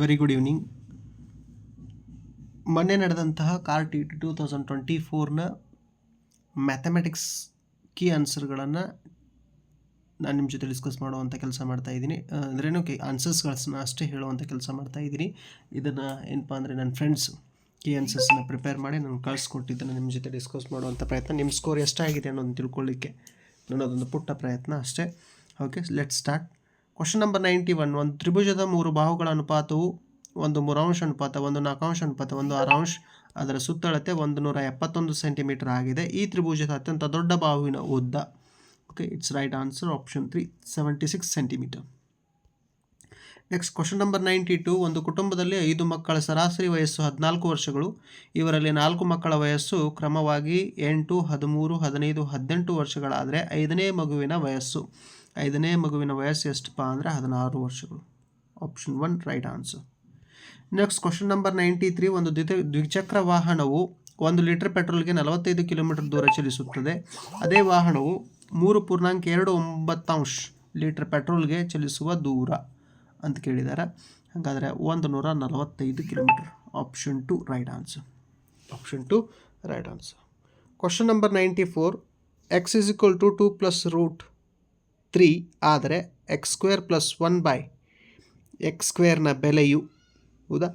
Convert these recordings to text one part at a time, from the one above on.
Very good evening ಮೊನ್ನೆ ನಡೆದಂತಹ ಕಾರ್ ಟಿ ಟೂ ತೌಸಂಡ್ ಟ್ವೆಂಟಿ ಫೋರ್ನ ಮ್ಯಾಥಮೆಟಿಕ್ಸ್ ಕೀ ಆನ್ಸರ್ಗಳನ್ನು ನಾನು ನಿಮ್ಮ ಜೊತೆ ಡಿಸ್ಕಸ್ ಮಾಡುವಂಥ ಕೆಲಸ ಮಾಡ್ತಾ ಇದ್ದೀನಿ. ಅಂದ್ರೇನು? ಕೆ ಆನ್ಸರ್ಸ್ಗಳನ್ನ ಅಷ್ಟೇ ಹೇಳುವಂಥ ಕೆಲಸ ಮಾಡ್ತಾ ಇದ್ದೀನಿ. ಇದನ್ನು ಏನಪ್ಪ ಅಂದರೆ ನನ್ನ ಫ್ರೆಂಡ್ಸ್ ಕೀ ಆನ್ಸರ್ಸ್ನ ಪ್ರಿಪೇರ್ ಮಾಡಿ ನಾನು ಕಳಿಸ್ಕೊಟ್ಟಿದ್ದನ್ನು ನಿಮ್ಮ ಜೊತೆ ಡಿಸ್ಕಸ್ ಮಾಡುವಂಥ ಪ್ರಯತ್ನ. ನಿಮ್ಮ ಸ್ಕೋರ್ ಎಷ್ಟಾಗಿದೆ ಅನ್ನೋದನ್ನು ತಿಳ್ಕೊಳ್ಳಿಕ್ಕೆ ನನ್ನದೊಂದು ಪುಟ್ಟ ಪ್ರಯತ್ನ ಅಷ್ಟೇ. Okay let start question number ninety one ಒಂದು ತ್ರಿಭುಜದ ಮೂರು ಬಾಹುಗಳ ಅನುಪಾತವು ಒಂದು ಮೂರಾಂಶ ಅನುಪಾತ, ಒಂದು ನಾಲ್ಕಾಂಶ ಅನುಪಾತ, ಒಂದು ಆರಾಂಶ. ಅದರ ಸುತ್ತಳತೆ ಒಂದು ನೂರ ಎಪ್ಪತ್ತೊಂದು ಸೆಂಟಿಮೀಟರ್ ಆಗಿದೆ. ಈ ತ್ರಿಭುಜದ ಅತ್ಯಂತ ದೊಡ್ಡ ಬಾಹುವಿನ ಉದ್ದ. Okay it's right answer option three seventy six centimetre next question number ninety two ಒಂದು ಕುಟುಂಬದಲ್ಲಿ ಐದು ಮಕ್ಕಳ ಸರಾಸರಿ ವಯಸ್ಸು ಹದಿನಾಲ್ಕು ವರ್ಷಗಳು. ಇವರಲ್ಲಿ ನಾಲ್ಕು ಮಕ್ಕಳ ವಯಸ್ಸು ಕ್ರಮವಾಗಿ ಎಂಟು, ಹದಿಮೂರು, ಹದಿನೈದು, ಹದಿನೆಂಟು ವರ್ಷಗಳಾದರೆ ಐದನೇ ಮಗುವಿನ ವಯಸ್ಸು. ಐದನೇ ಮಗುವಿನ ವಯಸ್ಸು ಎಷ್ಟಪ್ಪ ಅಂದರೆ ಹದಿನಾರು ವರ್ಷಗಳು. Option one right answer next question number ninety three ಒಂದು ದ್ವಿತ ದ್ವಿಚಕ್ರ ವಾಹನವು ಒಂದು ಲೀಟರ್ ಪೆಟ್ರೋಲ್ಗೆ ನಲವತ್ತೈದು ಕಿಲೋಮೀಟರ್ ದೂರ ಚಲಿಸುತ್ತದೆ. ಅದೇ ವಾಹನವು ಮೂರು ಪೂರ್ಣಾಂಕ ಎರಡು ಒಂಬತ್ತಾಂಶ ಲೀಟರ್ ಪೆಟ್ರೋಲ್ಗೆ ಚಲಿಸುವ ದೂರ ಅಂತ ಕೇಳಿದ್ದಾರೆ ಹಾಗಾದರೆ ಒಂದು ನೂರ ನಲವತ್ತೈದು kilometre option two right answer option two right answer question number ninety four X is equal to two plus root three ಆದರೆ X square plus one by X ಸ್ಕ್ವೇರ್ನ ಬೆಲೆಯು, ಹೌದಾ?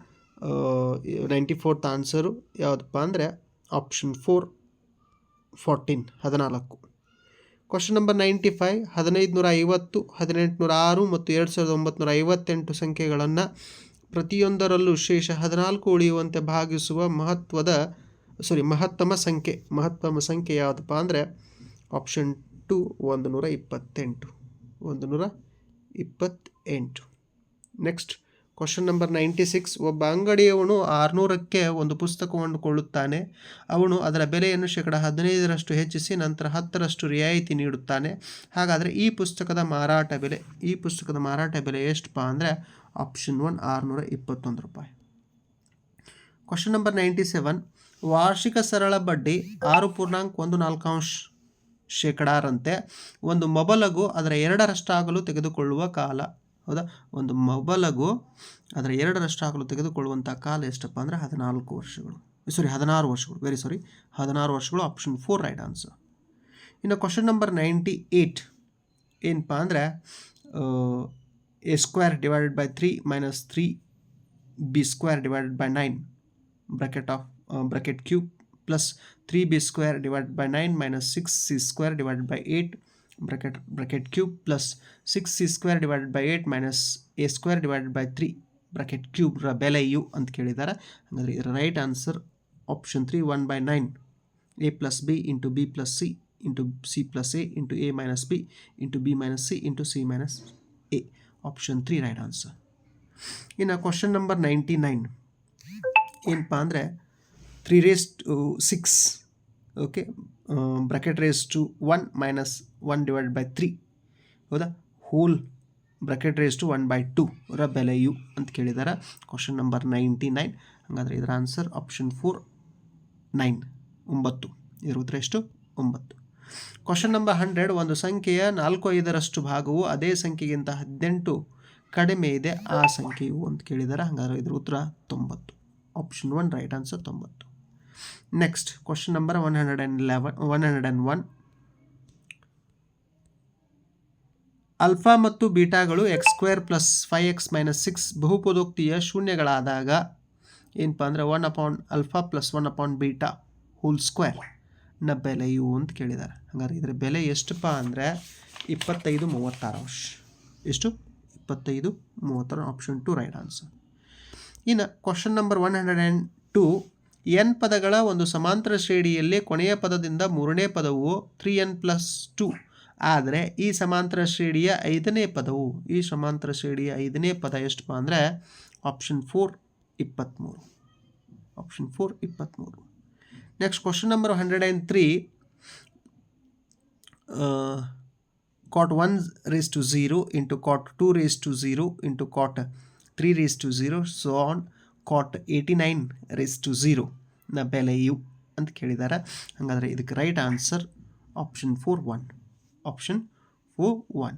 ನೈಂಟಿ ಫೋರ್ತ್ ಆನ್ಸರು ಯಾವುದಪ್ಪ ಅಂದರೆ ಆಪ್ಷನ್ ಫೋರ್ ಫೋರ್ಟೀನ್ ಹದಿನಾಲ್ಕು. Question number ninety five ಹದಿನೈದು ನೂರ ಐವತ್ತು ಹದಿನೆಂಟುನೂರ ಆರು ಮತ್ತು ಎರಡು ಸಾವಿರದ ಒಂಬತ್ತು ಐವತ್ತೆಂಟು ಸಂಖ್ಯೆಗಳನ್ನು ಪ್ರತಿಯೊಂದರಲ್ಲೂ ಶೇಷ ಹದಿನಾಲ್ಕು ಉಳಿಯುವಂತೆ ಭಾಗಿಸುವ ಮಹತ್ವದ ಸಾರಿ ಮಹತ್ತಮ ಸಂಖ್ಯೆ ಮಹತ್ತಮ ಸಂಖ್ಯೆ ಯಾವುದಪ್ಪ ಅಂದರೆ ಆಪ್ಷನ್ ಟು ಒಂದು ನೂರ ಇಪ್ಪತ್ತೆಂಟು. ಒಂದು ನೂರ ಇಪ್ಪತ್ತೆಂಟು. Next question number ninety six ಒಬ್ಬ ಅಂಗಡಿಯವನು ಆರುನೂರಕ್ಕೆ ಒಂದು ಪುಸ್ತಕವನ್ನು ಕೊಳ್ಳುತ್ತಾನೆ. ಅವನು ಅದರ ಬೆಲೆಯನ್ನು ಶೇಕಡ ಹದಿನೈದರಷ್ಟು ಹೆಚ್ಚಿಸಿ ನಂತರ ಹತ್ತರಷ್ಟು ರಿಯಾಯಿತಿ ನೀಡುತ್ತಾನೆ. ಹಾಗಾದರೆ ಈ ಪುಸ್ತಕದ ಮಾರಾಟ ಬೆಲೆ, ಈ ಪುಸ್ತಕದ ಮಾರಾಟ ಬೆಲೆ ಎಷ್ಟಪ್ಪ ಅಂದರೆ ಆಪ್ಷನ್ ಒನ್ ಆರುನೂರ ಇಪ್ಪತ್ತೊಂದು ರೂಪಾಯಿ. ಕ್ವಶನ್ ನಂಬರ್ ನೈಂಟಿ ಸೆವೆನ್ ವಾರ್ಷಿಕ ಸರಳ ಬಡ್ಡಿ ಆರು ಪೂರ್ಣಾಂಕ ಒಂದು ನಾಲ್ಕಾಂಶ ಶೇಕಡಾರಂತೆ ಒಂದು ಮೊಬಲಗು ಅದರ ಎರಡರಷ್ಟಾಗಲು ತೆಗೆದುಕೊಳ್ಳುವ ಕಾಲ. ಹೌದಾ? ಒಂದು ಮೊಬಲಗು ಅದರ ಎರಡರಷ್ಟಾಗಲು ತೆಗೆದುಕೊಳ್ಳುವಂಥ ಕಾಲ ಎಷ್ಟಪ್ಪ ಅಂದರೆ ಹದಿನಾಲ್ಕು ವರ್ಷಗಳು. ಸಾರಿ ಹದಿನಾರು ವರ್ಷಗಳು. ವೆರಿ ಸಾರಿ ಹದಿನಾರು ವರ್ಷಗಳು ಆಪ್ಷನ್ ಫೋರ್ ರೈಟ್ ಆನ್ಸರ್ ಇನ್ನು ಕ್ವಶನ್ ನಂಬರ್ ನೈಂಟಿ ಏಯ್ಟ್ ಏನಪ್ಪ ಅಂದರೆ A square divided by three minus three B square divided by nine bracket of bracket cube plus three B square divide by nine minus six C square divide by eight bracket bracket cube plus six C square divide by eight minus A square divide by three bracket ಕ್ಯೂಬ್ರ ಬೆಲೆ ಯು ಅಂತ ಕೇಳಿದ್ದಾರೆ ಹಾಗಾದರೆ ಇದರ right answer option three one by nine A plus B into B plus C into C plus A into A minus B into B minus C into C minus A option three right answer ಇನ್ನು question number ninety nine ಏನಪ್ಪ ಅಂದರೆ three raise to six okay bracket raise to one minus one divide by three ಹೌದಾ? Whole bracket raise to one by ಟೂರ ಬೆಲೆಯು ಅಂತ ಕೇಳಿದ್ದಾರೆ question number ninety nine ಹಾಗಾದರೆ ಇದರ answer option four nine ಒಂಬತ್ತು. ಇದರ ಉತ್ತರ ಎಷ್ಟು? ಒಂಬತ್ತು. ಕ್ವಶನ್ ನಂಬರ್ ಹಂಡ್ರೆಡ್ ಒಂದು ಸಂಖ್ಯೆಯ ನಾಲ್ಕು ಐದರಷ್ಟು ಭಾಗವು ಅದೇ ಸಂಖ್ಯೆಗಿಂತ ಹದಿನೆಂಟು ಕಡಿಮೆ ಇದೆ, ಆ ಸಂಖ್ಯೆಯು ಅಂತ ಕೇಳಿದ್ದಾರೆ ಹಾಗಾದರೆ ಇದರ ಉತ್ತರ ತೊಂಬತ್ತು. ಆಪ್ಷನ್ ಒನ್ ರೈಟ್ ಆನ್ಸರ್ ತೊಂಬತ್ತು. Next question number one hundred and eleven one hundred and one alpha ಮತ್ತು ಬೀಟಾಗಳು X square plus five X minus six ಬಹುಪದೋಕ್ತಿಯ ಶೂನ್ಯಗಳಾದಾಗ ಏನಪ್ಪ ಅಂದರೆ one upon alpha plus one upon beta whole ಸ್ಕ್ವೇರ್ನ ಬೆಲೆಯು ಅಂತ ಕೇಳಿದ್ದಾರೆ ಹಾಗಾದ್ರೆ ಇದರ ಬೆಲೆ ಎಷ್ಟಪ್ಪ ಅಂದರೆ ಇಪ್ಪತ್ತೈದು ಮೂವತ್ತಾರು ಅಂಶ. ಎಷ್ಟು? ಇಪ್ಪತ್ತೈದು ಮೂವತ್ತಾರು. ಆಪ್ಷನ್ ಟು ರೈಟ್ ಆನ್ಸರ್ ಇನ್ನು question number one hundred and two N ಪದಗಳ ಒಂದು ಸಮಾಂತರ ಶ್ರೇಣಿಯಲ್ಲಿ ಕೊನೆಯ ಪದದಿಂದ ಮೂರನೇ ಪದವು ತ್ರೀ ಎನ್ ಪ್ಲಸ್ ಟು ಆದರೆ ಈ ಸಮಾಂತರ ಶ್ರೇಣಿಯ ಐದನೇ ಪದವು, ಈ ಸಮಾಂತರ ಶ್ರೇಣಿಯ ಐದನೇ ಪದ ಎಷ್ಟಪ್ಪ ಅಂದರೆ ಆಪ್ಷನ್ ಫೋರ್ ಇಪ್ಪತ್ತ್ಮೂರು ಆಪ್ಷನ್ ಫೋರ್ ಇಪ್ಪತ್ತ್ಮೂರು next question number hundred and three cot one raise to zero into cot two raise to zero into cot three raise to zero so on cot eighty nine raise to zero ನ ಬೆಲೆಯು ಅಂತ ಕೇಳಿದ್ದಾರೆ ಹಾಗಾದರೆ ಇದಕ್ಕೆ right answer option four one option four one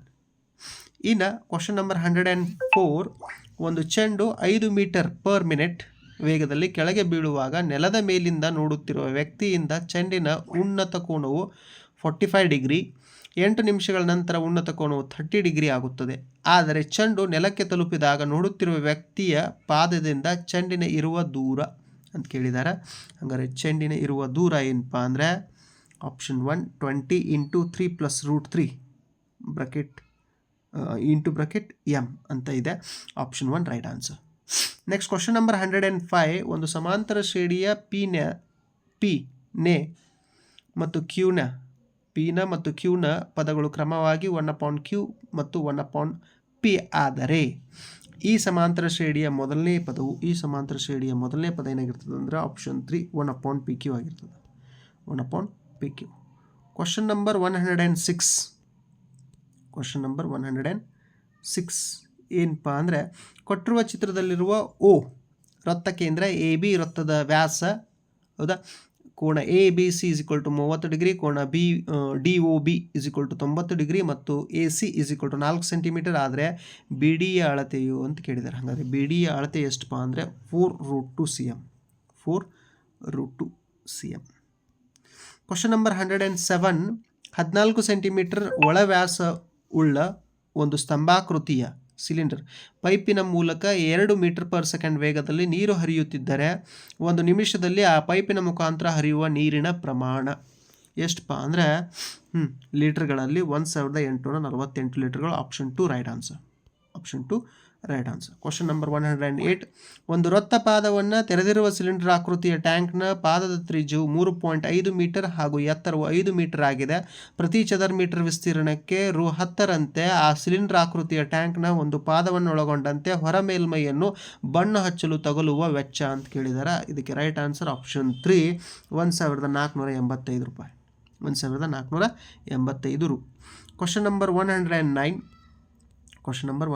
ಇನ್ನು question number hundred and four ಒಂದು ಚೆಂಡು ಐದು ಮೀಟರ್ ಪರ್ ಮಿನಿಟ್ ವೇಗದಲ್ಲಿ ಕೆಳಗೆ ಬೀಳುವಾಗ ನೆಲದ ಮೇಲಿಂದ ನೋಡುತ್ತಿರುವ ವ್ಯಕ್ತಿಯಿಂದ ಚೆಂಡಿನ ಉನ್ನತ ಕೋನವು ಫಾರ್ಟಿ ಫೈವ್ ಡಿಗ್ರಿ ಎಂಟು ನಿಮಿಷಗಳ ನಂತರ ಉನ್ನತ ಕೋನವು ಥರ್ಟಿ ಡಿಗ್ರಿ ಆಗುತ್ತದೆ. ಆದರೆ ಚೆಂಡು ನೆಲಕ್ಕೆ ತಲುಪಿದಾಗ ನೋಡುತ್ತಿರುವ ವ್ಯಕ್ತಿಯ ಪಾದದಿಂದ ಚೆಂಡಿನ ಇರುವ ದೂರ ಅಂತ ಕೇಳಿದ್ದಾರೆ ಹಂಗಾರೆ ಚೆಂಡಿನ ಇರುವ ದೂರ ಏನಪ್ಪ ಅಂದರೆ option one twenty into three plus root three bracket into bracket M ಅಂತ ಇದೆ. Option one right answer next question number hundred and five ಒಂದು ಸಮಾಂತರ ಶ್ರೇಣಿಯ ಪಿನ ಪಿ ನೆ ಮತ್ತು ಕ್ಯೂನ ಪಿನ ಮತ್ತು ಕ್ಯೂನ ಪದಗಳು ಕ್ರಮವಾಗಿ ಒನ್ ಅಪಾನ್ ಕ್ಯೂ ಮತ್ತು ಒನ್ ಅಪಾನ್ ಪಿ ಆದರೆ ಈ ಸಮಾಂತರ ಶ್ರೇಣಿಯ ಮೊದಲನೇ ಪದವು ಈ ಸಮಾಂತರ ಶ್ರೇಣಿಯ ಮೊದಲನೇ ಪದ ಏನಾಗಿರ್ತದೆ ಅಂದರೆ option three one upon P Q ಆಗಿರ್ತದೆ. One upon P Q question number one hundred and six question number one hundred and six ಏನಪ್ಪ ಅಂದರೆ ಕೊಟ್ಟಿರುವ ಚಿತ್ರದಲ್ಲಿರುವ ಓ ವೃತ್ತ ಕೇಂದ್ರ ಎ ಬಿ ವೃತ್ತದ ವ್ಯಾಸ, ಹೌದಾ? ಕೋಣ A B C is equal to ಮೂವತ್ತು ಡಿಗ್ರಿ ಕೋಣ B D O B is equal to ತೊಂಬತ್ತು ಡಿಗ್ರಿ ಮತ್ತು A C is equal to ನಾಲ್ಕು ಸೆಂಟಿಮೀಟರ್ ಆದರೆ ಬಿ ಡಿಯ ಅಳತೆಯು ಅಂತ ಕೇಳಿದ್ದಾರೆ. ಹಾಗಾದರೆ ಬಿ ಡಿಯ ಅಳತೆ ಎಷ್ಟಪ್ಪ ಅಂದರೆ four root two C M four root two C M question number hundred and seven ಹದಿನಾಲ್ಕು ಸೆಂಟಿಮೀಟರ್ ಒಳವ್ಯಾಸ ಉಳ್ಳ ಒಂದು ಸ್ತಂಭಾಕೃತಿಯ ಸಿಲಿಂಡರ್. ಪೈಪಿನ ಮೂಲಕ ಎರಡು ಮೀಟರ್ ಪರ್ ಸೆಕೆಂಡ್ ವೇಗದಲ್ಲಿ ನೀರು ಹರಿಯುತ್ತಿದ್ದರೆ ಒಂದು ನಿಮಿಷದಲ್ಲಿ ಆ ಪೈಪಿನ ಮುಖಾಂತರ ಹರಿಯುವ ನೀರಿನ ಪ್ರಮಾಣ. ಎಷ್ಟಪ್ಪ ಅಂದರೆ ಹ್ಞೂ ಲೀಟ್ರ್ಗಳಲ್ಲಿ ಒಂದು ಸಾವಿರದ ಎಂಟುನೂರ ನಲವತ್ತೆಂಟು ಲೀಟರ್ಗಳು. Option two, right answer. Option two right answer question number one hundred and eight ಒಂದು ವೃತ್ತ ಪಾದವನ್ನು ತೆರೆದಿರುವ ಸಿಲಿಂಡರ್ ಆಕೃತಿಯ ಟ್ಯಾಂಕ್ನ ಪಾದದ ತ್ರಿಜು ಮೂರು ಪಾಯಿಂಟ್ ಐದು ಮೀಟರ್ ಹಾಗೂ ಎತ್ತರವು ಐದು ಮೀಟರ್ ಆಗಿದೆ. ಪ್ರತಿ ಚದರ್ ಮೀಟರ್ ವಿಸ್ತೀರ್ಣಕ್ಕೆ ರು ಹತ್ತರಂತೆ ಆ ಸಿಲಿಂಡರ್ ಆಕೃತಿಯ ಟ್ಯಾಂಕ್ನ ಒಂದು ಪಾದವನ್ನು ಒಳಗೊಂಡಂತೆ ಹೊರ ಮೇಲ್ಮೈಯನ್ನು ಬಣ್ಣ ಹಚ್ಚಲು ತಗಲುವ ವೆಚ್ಚ ಅಂತ ಕೇಳಿದ್ದಾರೆ ಇದಕ್ಕೆ ರೈಟ್ ಆನ್ಸರ್ ಆಪ್ಷನ್ ತ್ರೀ ಒಂದು ಸಾವಿರದ ನಾಲ್ಕುನೂರ ಎಂಬತ್ತೈದು ರೂಪಾಯಿ. ಒಂದು ಸಾವಿರದ ನಾಲ್ಕುನೂರ ಎಂಬತ್ತೈದು ರು. Question number one hundred and nine one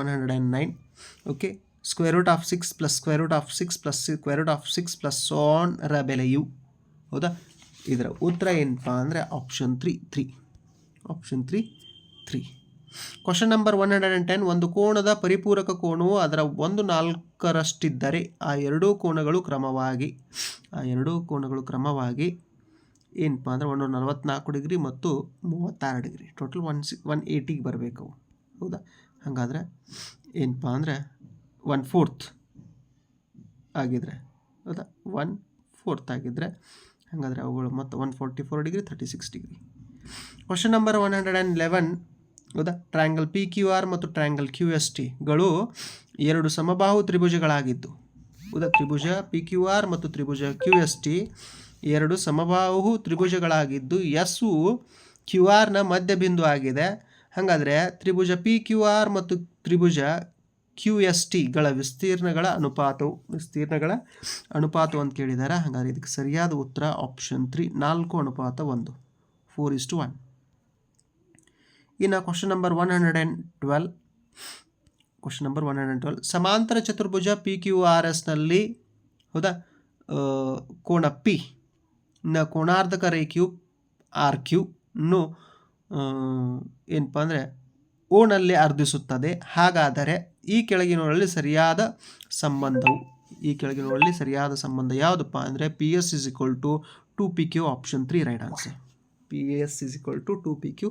hundred and nine okay square root of six plus square root of six plus square root of six plus so on ರ ಬೆಲೆಯು ಹೌದಾ? ಇದರ ಉತ್ತರ ಏನಪ್ಪ ಅಂದರೆ option three three option three three question number one hundred and ten ಒಂದು ಕೋಣದ ಪರಿಪೂರಕ ಕೋಣವು ಅದರ ಒಂದು ನಾಲ್ಕರಷ್ಟಿದ್ದರೆ ಆ ಎರಡೂ ಕೋಣಗಳು ಕ್ರಮವಾಗಿ, ಆ ಎರಡೂ ಕೋಣಗಳು ಕ್ರಮವಾಗಿ ಏನಪ್ಪ ಅಂದರೆ ಒಂದು ನಲವತ್ತ್ನಾಲ್ಕು ಡಿಗ್ರಿ ಮತ್ತು ಮೂವತ್ತಾರು degree. Total one C one ಏಯ್ಟಿಗೆ ಬರಬೇಕು. ಹೌದಾ? ಹಾಗಾದರೆ ಏನಪ್ಪ ಅಂದರೆ ಒನ್ ಫೋರ್ತ್ ಆಗಿದ್ರೆ, ಹೌದಾ? ಒನ್ ಫೋರ್ತ್ ಆಗಿದ್ರೆ ಹಾಗಾದರೆ ಅವುಗಳು ಮತ್ತು one forty four degree thirty six degree question number one hundred and eleven ಹೌದಾ? ಟ್ರ್ಯಾಂಗಲ್ ಪಿ ಕ್ಯೂ ಆರ್ ಮತ್ತು ಟ್ರ್ಯಾಂಗಲ್ ಕ್ಯೂ ಎಸ್ ಟಿಗಳು ಎರಡು ಸಮಬಾಹು ತ್ರಿಭುಜಗಳಾಗಿದ್ದು, ಹೌದಾ? ತ್ರಿಭುಜ ಪಿ ಕ್ಯೂ ಆರ್ ಮತ್ತು ತ್ರಿಭುಜ ಕ್ಯೂ ಎಸ್ ಟಿ ಎರಡು ಸಮಬಾಹು ತ್ರಿಭುಜಗಳಾಗಿದ್ದು ಎಸ್ಸು ಕ್ಯೂ ಆರ್ನ ಮಧ್ಯಬಿಂದು ಆಗಿದೆ. ಹಾಗಾದರೆ ತ್ರಿಭುಜ ಪಿ ಕ್ಯೂ ಆರ್ ಮತ್ತು ತ್ರಿಭುಜ ಕ್ಯೂ ಎಸ್ ಟಿಗಳ ವಿಸ್ತೀರ್ಣಗಳ ಅನುಪಾತವು ವಿಸ್ತೀರ್ಣಗಳ ಅನುಪಾತವು ಅಂತ ಕೇಳಿದ್ದಾರೆ ಹಾಗಾದರೆ ಇದಕ್ಕೆ ಸರಿಯಾದ ಉತ್ತರ ಆಪ್ಷನ್ ತ್ರೀ ನಾಲ್ಕು ಅನುಪಾತ ಒಂದು ಫೋರ್ ಇಸ್ ಟು ಒನ್ ಇನ್ನು question number one hundred and twelve question number one hundred twelve ಸಮಾಂತರ ಚತುರ್ಭುಜ ಪಿ ಕ್ಯೂ ಆರ್ ಎಸ್ನಲ್ಲಿ ಹೌದಾ? ಕೋಣ ಪಿ ನ ಕೋಣಾರ್ಧಕ ರೇಖೆಯು ಆರ್ ಕ್ಯೂನು ಏನಪ್ಪ ಅಂದರೆ ಓನಲ್ಲಿ ಅರ್ಧಿಸುತ್ತದೆ. ಹಾಗಾದರೆ ಈ ಕೆಳಗಿನವರಲ್ಲಿ ಸರಿಯಾದ ಸಂಬಂಧವು, ಈ ಕೆಳಗಿನವರಲ್ಲಿ ಸರಿಯಾದ ಸಂಬಂಧ ಯಾವುದಪ್ಪ ಅಂದರೆ P S is equal to two P Q option three right answer P S is equal to two P Q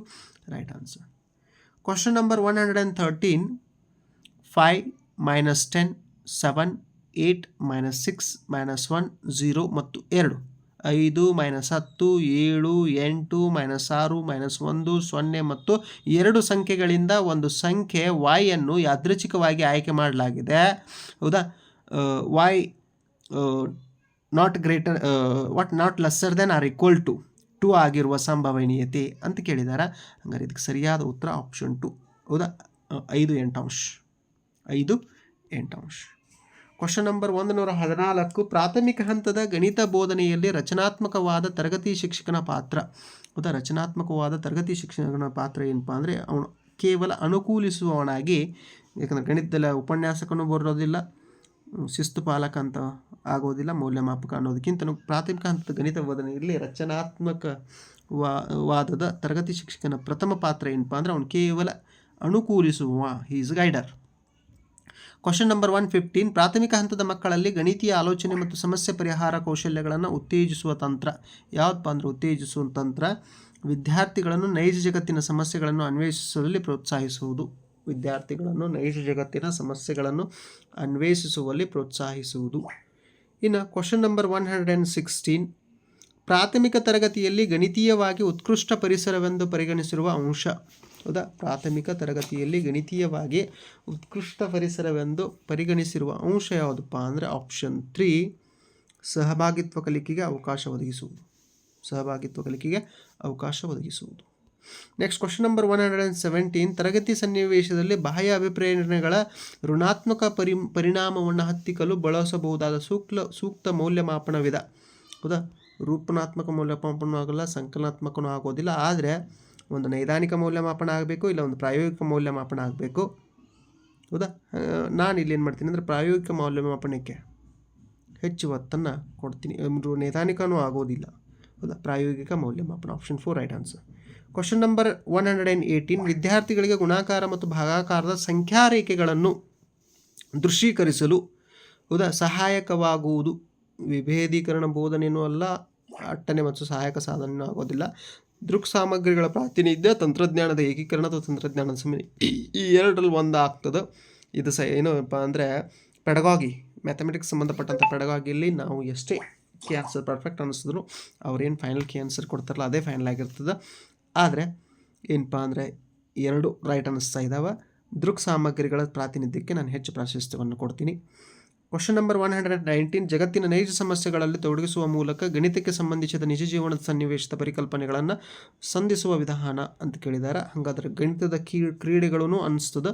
right answer question number one hundred and thirteen five minus ten seven eight minus six minus one zero ಮತ್ತು ಎರಡು. ಐದು minus ಹತ್ತು, ಏಳು, ಎಂಟು, minus ಆರು, minus ಒಂದು, ಸೊನ್ನೆ ಮತ್ತು ಎರಡು ಸಂಖ್ಯೆಗಳಿಂದ ಒಂದು ಸಂಖ್ಯೆ ವಾಯನ್ನು ಯಾದೃಚ್ಛಿಕವಾಗಿ ಆಯ್ಕೆ ಮಾಡಲಾಗಿದೆ. ಹೌದಾ? Y not greater what not lesser than or equal to two ಆಗಿರುವ ಸಂಭವನೀಯತೆ ಅಂತ ಕೇಳಿದ್ದಾರೆ ಹಂಗಾರೆ ಇದಕ್ಕೆ ಸರಿಯಾದ ಉತ್ತರ ಆಪ್ಷನ್ ಟು ಹೌದಾ? ಐದು ಎಂಟಾಂಶ ಐದು ಎಂಟಾಂಶ ಕ್ವಶನ್ ನಂಬರ್ ಒಂದು ನೂರ ಹದಿನಾಲ್ಕು, ಪ್ರಾಥಮಿಕ ಹಂತದ ಗಣಿತ ಬೋಧನೆಯಲ್ಲಿ ರಚನಾತ್ಮಕವಾದ ತರಗತಿ ಶಿಕ್ಷಕನ ಪಾತ್ರ. ಅಥವಾ ರಚನಾತ್ಮಕವಾದ ತರಗತಿ ಶಿಕ್ಷಕನ ಪಾತ್ರ ಏನಪ್ಪ ಅಂದರೆ, ಅವನು ಕೇವಲ ಅನುಕೂಲಿಸುವವನಾಗಿ, ಯಾಕಂದರೆ ಗಣಿತದಲ್ಲಿ ಉಪನ್ಯಾಸಕನೂ ಬರೋದಿಲ್ಲ, ಶಿಸ್ತು ಪಾಲಕ ಅಂತ ಆಗೋದಿಲ್ಲ, ಮೌಲ್ಯಮಾಪಕ ಅನ್ನೋದಕ್ಕಿಂತ ಪ್ರಾಥಮಿಕ ಹಂತದ ಗಣಿತ ಬೋಧನೆಯಲ್ಲಿ ರಚನಾತ್ಮಕ ವಾದದ ತರಗತಿ ಶಿಕ್ಷಕನ ಪ್ರಥಮ ಪಾತ್ರ ಏನಪ್ಪ ಅಂದರೆ, ಅವನು ಕೇವಲ ಅನುಕೂಲಿಸುವ is guider question number one fifteen ಪ್ರಾಥಮಿಕ ಹಂತದ ಮಕ್ಕಳಲ್ಲಿ ಗಣಿತೀಯ ಆಲೋಚನೆ ಮತ್ತು ಸಮಸ್ಯೆ ಪರಿಹಾರ ಕೌಶಲ್ಯಗಳನ್ನು ಉತ್ತೇಜಿಸುವ ತಂತ್ರ. ಯಾವುದಪ್ಪ ಅಂದರೆ ಉತ್ತೇಜಿಸುವ ತಂತ್ರ? ವಿದ್ಯಾರ್ಥಿಗಳನ್ನು ನೈಜ ಜಗತ್ತಿನ ಸಮಸ್ಯೆಗಳನ್ನು ಅನ್ವೇಷಿಸುವಲ್ಲಿ ಪ್ರೋತ್ಸಾಹಿಸುವುದು. ವಿದ್ಯಾರ್ಥಿಗಳನ್ನು ನೈಜ ಜಗತ್ತಿನ ಸಮಸ್ಯೆಗಳನ್ನು ಅನ್ವೇಷಿಸುವಲ್ಲಿ ಪ್ರೋತ್ಸಾಹಿಸುವುದು. ಇನ್ನು question number one hundred and sixteen ಪ್ರಾಥಮಿಕ ತರಗತಿಯಲ್ಲಿ ಗಣಿತೀಯವಾಗಿ ಉತ್ಕೃಷ್ಟ ಪರಿಸರವೆಂದು ಪರಿಗಣಿಸಿರುವ ಅಂಶ. ಹೌದಾ ಪ್ರಾಥಮಿಕ ತರಗತಿಯಲ್ಲಿ ಗಣಿತೀಯವಾಗಿ ಉತ್ಕೃಷ್ಟ ಪರಿಸರವೆಂದು ಪರಿಗಣಿಸಿರುವ ಅಂಶ ಯಾವುದಪ್ಪ ಅಂದರೆ ಆಪ್ಷನ್ ತ್ರೀ ಸಹಭಾಗಿತ್ವ ಕಲಿಕೆಗೆ ಅವಕಾಶ ಒದಗಿಸುವುದು. ಸಹಭಾಗಿತ್ವ ಕಲಿಕೆಗೆ ಅವಕಾಶ ಒದಗಿಸುವುದು. Next question number one hundred and seventeen ತರಗತಿ ಸನ್ನಿವೇಶದಲ್ಲಿ ಬಾಹ್ಯ ಅಭಿಪ್ರೇರಣೆಗಳ ಋಣಾತ್ಮಕ ಪರಿ, ಪರಿಣಾಮವನ್ನು ಹತ್ತಿಕ್ಕಲು ಬಳಸಬಹುದಾದ ಸೂಕ್ತ ಸೂಕ್ತ ಮೌಲ್ಯಮಾಪನವಿದೆ. ಹೌದಾ? ರೂಪನಾತ್ಮಕ ಮೌಲ್ಯಮಾಪನ ಆಗಲ್ಲ, ಸಂಕಲನಾತ್ಮಕನೂ ಆಗೋದಿಲ್ಲ. ಆದರೆ ಒಂದು ನೈದಾನಿಕ ಮೌಲ್ಯಮಾಪನ ಆಗಬೇಕು ಇಲ್ಲ ಒಂದು ಪ್ರಾಯೋಗಿಕ ಮೌಲ್ಯಮಾಪನ ಆಗಬೇಕು? ಹೌದಾ? ನಾನು ಇಲ್ಲಿ ಏನು ಮಾಡ್ತೀನಿ ಅಂದರೆ ಪ್ರಾಯೋಗಿಕ ಮೌಲ್ಯಮಾಪನಕ್ಕೆ ಹೆಚ್ಚು ಒತ್ತನ್ನು ಕೊಡ್ತೀನಿ. ನೈದಾನಿಕನೂ ಆಗೋದಿಲ್ಲ. ಹೌದಾ? ಪ್ರಾಯೋಗಿಕ ಮೌಲ್ಯಮಾಪನ. Option four right answer question number one hundred and eighteen ವಿದ್ಯಾರ್ಥಿಗಳಿಗೆ ಗುಣಾಕಾರ ಮತ್ತು ಭಾಗಾಕಾರದ ಸಂಖ್ಯಾ ರೇಖೆಗಳನ್ನು ದೃಶ್ಯೀಕರಿಸಲು, ಹೌದಾ? ಸಹಾಯಕವಾಗುವುದು. ವಿಭೇದೀಕರಣ ಬೋಧನೆಯೂ ಅಲ್ಲ ಅಟ್ಟನೆ ಮತ್ತು ಸಹಾಯಕ ಸಾಧನೆಯೂ ಆಗೋದಿಲ್ಲ. ದೃಕ್ ಸಾಮಗ್ರಿಗಳ ಪ್ರಾತಿನಿಧ್ಯ ತಂತ್ರಜ್ಞಾನದ ಏಕೀಕರಣ ಅಥವಾ ತಂತ್ರಜ್ಞಾನದ ಸಮಯ ಈ ಎರಡರಲ್ಲಿ ಒಂದು ಆಗ್ತದೆ. ಇದು ಸ ಏನಪ್ಪ ಅಂದರೆ ಪೆಡಗಾಗಿ ಮ್ಯಾಥಮೆಟಿಕ್ಸ್ ಸಂಬಂಧಪಟ್ಟಂಥ ಪೆಡಗಾಗಿಲ್ಲಿ ನಾವು ಎಷ್ಟೇ ಕಿ ಆನ್ಸರ್ ಪರ್ಫೆಕ್ಟ್ ಅನ್ನಿಸಿದ್ರು ಅವ್ರೇನು ಫೈನಲ್ ಕಿ ಆನ್ಸರ್ ಕೊಡ್ತಾರಲ್ಲ, ಅದೇ ಫೈನಲ್ ಆಗಿರ್ತದೆ. ಆದರೆ ಏನಪ್ಪ ಅಂದರೆ ಎರಡು ರೈಟ್ ಅನ್ನಿಸ್ತಾ ಇದ್ದಾವೆ ದೃಕ್ ಸಾಮಗ್ರಿಗಳ ಪ್ರಾತಿನಿಧ್ಯಕ್ಕೆ ನಾನು ಹೆಚ್ಚು ಪ್ರಾಶಸ್ತ್ಯವನ್ನು ಕೊಡ್ತೀನಿ. Question number one hundred nineteen ಜಗತ್ತಿನ ನೈಜ ಸಮಸ್ಯೆಗಳಲ್ಲಿ ತೊಡಗಿಸುವ ಮೂಲಕ ಗಣಿತಕ್ಕೆ ಸಂಬಂಧಿಸಿದ ನಿಜ ಜೀವನದ ಸನ್ನಿವೇಶದ ಪರಿಕಲ್ಪನೆಗಳನ್ನು ಸಂಧಿಸುವ ವಿಧಾನ ಅಂತ ಕೇಳಿದ್ದಾರೆ ಹಾಗಾದ್ರೆ ಗಣಿತದ ಕೀ ಕ್ರೀಡೆಗಳೂ ಅನಿಸ್ತದೆ.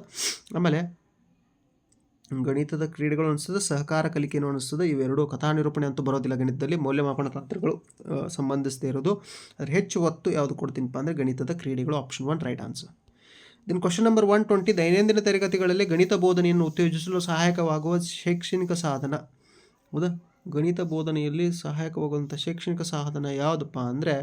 ಆಮೇಲೆ ಗಣಿತದ ಕ್ರೀಡೆಗಳು ಅನಿಸ್ತದೆ, ಸಹಕಾರ ಕಲಿಕೆನೂ ಅನಿಸ್ತದೆ. ಇವೆರಡೂ ಕಥಾ ನಿರೂಪಣೆ ಅಂತೂ ಬರೋದಿಲ್ಲ ಗಣಿತದಲ್ಲಿ. ಮೌಲ್ಯಮಾಪನ ತಂತ್ರಗಳು ಸಂಬಂಧಿಸದೇ ಇರೋದು. ಅದ್ರ ಹೆಚ್ಚು ಒತ್ತು ಯಾವುದು ಕೊಡ್ತೀನಪ್ಪ ಅಂದರೆ ಗಣಿತದ ಕ್ರೀಡೆಗಳು option one right answer then question number one twenty ದೈನಂದಿನ ತರಗತಿಗಳಲ್ಲಿ ಗಣಿತ ಬೋಧನೆಯನ್ನು ಉತ್ತೇಜಿಸಲು ಸಹಾಯಕವಾಗುವ ಶೈಕ್ಷಣಿಕ ಸಾಧನ. ಹೌದಾ? ಗಣಿತ ಬೋಧನೆಯಲ್ಲಿ ಸಹಾಯಕವಾಗುವಂಥ ಶೈಕ್ಷಣಿಕ ಸಾಧನ ಯಾವುದಪ್ಪ ಅಂದರೆ,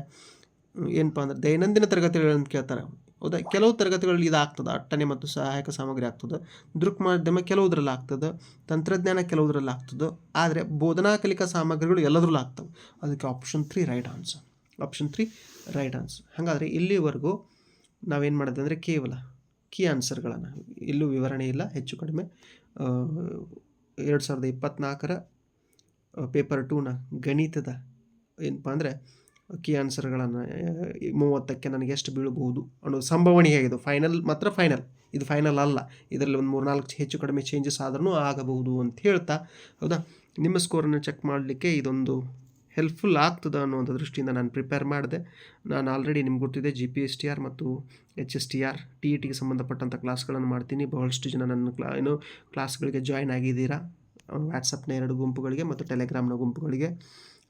ಏನಪ್ಪ ಅಂದರೆ ದೈನಂದಿನ ತರಗತಿಗಳನ್ನು ಕೇಳ್ತಾರೆ. ಹೌದಾ? ಕೆಲವು ತರಗತಿಗಳಲ್ಲಿ ಇದಾಗ್ತದೆ ಅಟ್ಟನೆ ಮತ್ತು ಸಹಾಯಕ ಸಾಮಗ್ರಿ ಆಗ್ತದೆ, ದೃಕ್ ಮಾಧ್ಯಮ ಕೆಲವುದ್ರಲ್ಲಿ ಆಗ್ತದೆ, ತಂತ್ರಜ್ಞಾನ ಕೆಲವುದ್ರಲ್ಲಿ ಆಗ್ತದೆ, ಆದರೆ ಬೋಧನಾ ಕಲಿಕಾ ಸಾಮಗ್ರಿಗಳು ಎಲ್ಲದರಲ್ಲೂ ಆಗ್ತವೆ. ಅದಕ್ಕೆ option three right answer option three right answer ಹಾಗಾದರೆ ಇಲ್ಲಿವರೆಗೂ ನಾವೇನು ಮಾಡೋದು ಅಂದರೆ ಕೇವಲ ಕೀ ಆನ್ಸರ್ಗಳನ್ನು ಎಲ್ಲೂ ವಿವರಣೆ ಇಲ್ಲ, ಹೆಚ್ಚು ಕಡಿಮೆ. ಎರಡು ಸಾವಿರದ ಇಪ್ಪತ್ತ್ನಾಲ್ಕರ ಪೇಪರ್ ಟೂನ ಗಣಿತದ ಏನಪ್ಪ ಅಂದರೆ ಕೀ ಆನ್ಸರ್ಗಳನ್ನು ಮೂವತ್ತಕ್ಕೆ ನನಗೆ ಎಷ್ಟು ಬೀಳಬಹುದು ಅನ್ನೋ ಸಂಭವನೀಯ ಇದು. ಫೈನಲ್ ಮಾತ್ರ ಫೈನಲ್ ಇದು ಫೈನಲ್ ಅಲ್ಲ. ಇದರಲ್ಲಿ ಒಂದು ಮೂರ್ನಾಲ್ಕು ಹೆಚ್ಚು ಕಡಿಮೆ ಚೇಂಜಸ್ ಆದ್ರೂ ಆಗಬಹುದು ಅಂತ ಹೇಳ್ತಾ, ಹೌದಾ? ನಿಮ್ಮ ಸ್ಕೋರನ್ನು ಚೆಕ್ ಮಾಡಲಿಕ್ಕೆ ಇದೊಂದು ಹೆಲ್ಪ್ಫುಲ್ ಆಗ್ತದೆ ಅನ್ನುವಂಥ ದೃಷ್ಟಿಯಿಂದ ನಾನು ಪ್ರಿಪೇರ್ ಮಾಡಿದೆ. ನಾನು ಆಲ್ರೆಡಿ ನಿಮ್ಗೆ ಗೊತ್ತಿದೆ G P S T R ಮತ್ತು H S T R T E ಟಿಗೆ ಸಂಬಂಧಪಟ್ಟಂಥ ಕ್ಲಾಸ್ಗಳನ್ನು ಮಾಡ್ತೀನಿ. ಬಹಳಷ್ಟು ಜನ ನನ್ನ ಕ್ಲಾ ಏನು ಕ್ಲಾಸ್ಗಳಿಗೆ ಜಾಯ್ನ್ ಆಗಿದ್ದೀರಾ? ವ್ಯಾಟ್ಸಪ್ನ ಎರಡು ಗುಂಪುಗಳಿಗೆ ಮತ್ತು ಟೆಲಿಗ್ರಾಮ್ನ ಗುಂಪುಗಳಿಗೆ.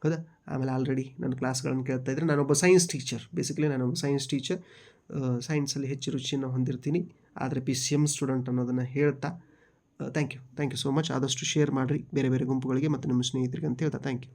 ಹೌದಾ? ಆಮೇಲೆ ಆಲ್ರೆಡಿ ನನ್ನ ಕ್ಲಾಸ್ಗಳನ್ನು ಕೇಳ್ತಾ ಇದ್ದರೆ ನಾನೊಬ್ಬ ಸೈನ್ಸ್ ಟೀಚರ್ ಬೇಸಿಕಲಿ ನಾನೊಬ್ಬ ಸೈನ್ಸ್ ಟೀಚರ್ ಸೈನ್ಸಲ್ಲಿ ಹೆಚ್ಚು ರುಚಿಯನ್ನು ಹೊಂದಿರ್ತೀನಿ. ಆದರೆ ಪಿ ಸಿ ಎಂ ಸ್ಟೂಡೆಂಟ್ ಅನ್ನೋದನ್ನು ಹೇಳ್ತಾ thank you thank you so much ಆದಷ್ಟು ಶೇರ್ ಮಾಡಿರಿ ಬೇರೆ ಬೇರೆ ಗುಂಪುಗಳಿಗೆ ಮತ್ತು ನಿಮ್ಮ ಸ್ನೇಹಿತರಿಗೆ ಅಂತ ಹೇಳ್ತಾ. Thank you